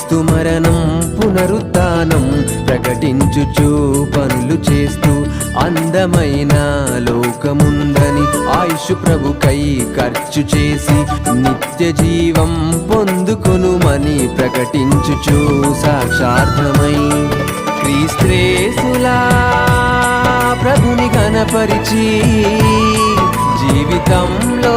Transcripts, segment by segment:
క్రీస్తు మరణం పునరుత్నం ప్రకటించుచు పనులు చేస్తూ అందమైన లోకముందని ఆయుష్ ప్రభుకై ఖర్చు చేసి నిత్య జీవం పొందుకొనుమని ప్రకటించుచు సాక్షార్థమై క్రీస్త్రేసులా ప్రభుని కనపరిచి జీవితంలో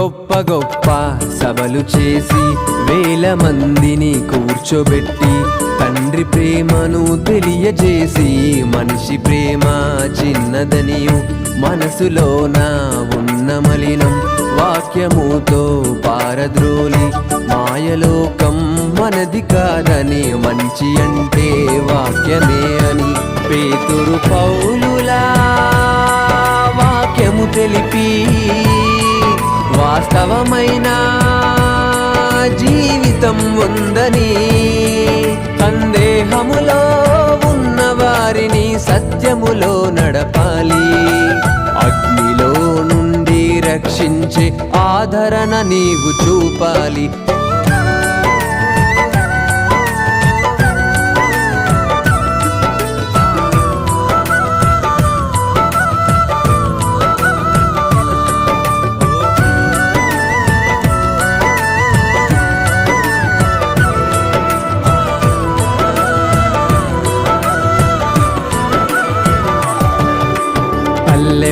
గొప్ప గొప్ప సభలు చేసి వేల మందిని కూర్చోబెట్టి తండ్రి ప్రేమను తెలియజేసి మనిషి ప్రేమ చిన్నదనియు మనసులోన ఉన్న మలినం వాక్యముతో పారద్రోలి మాయలోకం మనది కాదని మంచి అంటే వాక్యమే అని పేతురు పౌలులా వాక్యము తెలిపి వాస్తవమైన జీవితం ఉందని సందేహములో ఉన్న వారిని సత్యములో నడపాలి. అగ్నిలో నుండి రక్షించే ఆదరణ నీవు చూపాలి.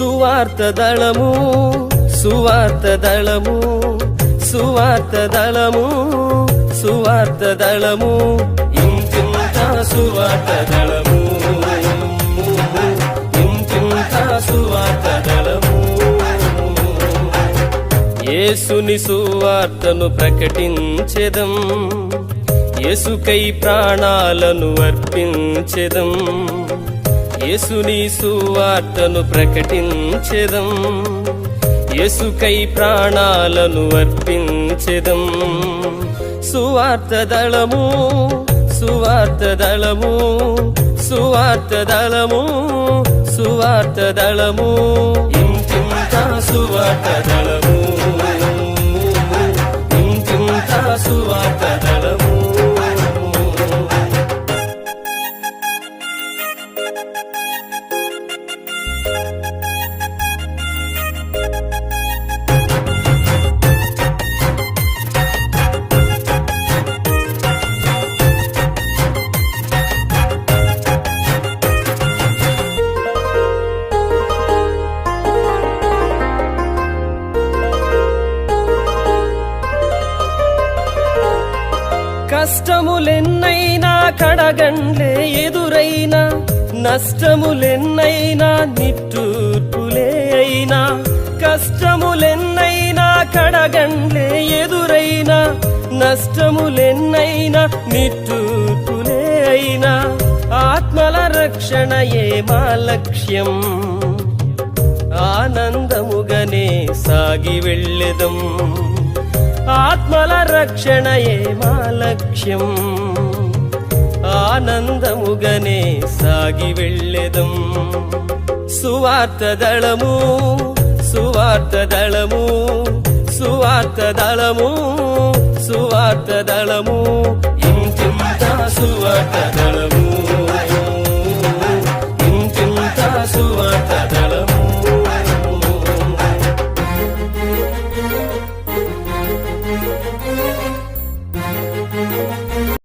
సువార్త దళము సువార్త దళము సువార్త దళము సువార్త దళము. ఇంతింత సువార్త దళము ఇంతింత సువార్త దళము. యేసుని సువార్తను ప్రకటించెదం యేసుకై ప్రాణాలను అర్పించెదం. యేసుని సువార్తను ప్రకటించెదం. యేసుకై ప్రాణాలను అర్పించెదం. సువార్త దళము సువార్త దళము సువార్త దళము సువార్త దళము. ఇంతింత సువార్త దళము. కష్టములెన్నైనా కడగండ్లే ఎదురైనా. నష్టములెన్నైనా నిట్టూర్పులే అయినా. కష్టములెన్నైనా కడగండ్లే ఎదురైనా. నష్టములెన్నైనా నిట్టూర్పులే అయినా. ఆత్మల రక్షణయే మా లక్ష్యం. ఆనందముగనే సాగి వెళ్ళెదం. ఆత్మల రక్షణయే మా లక్ష్యం. ఆనందముగనే సాగి వెళ్ళెదం. సువార్త దళము సువార్త దళము సువార్త దళము సువార్త దళము ఇంతింత సువార్త దళము. ఇంతింత సువార్త దళము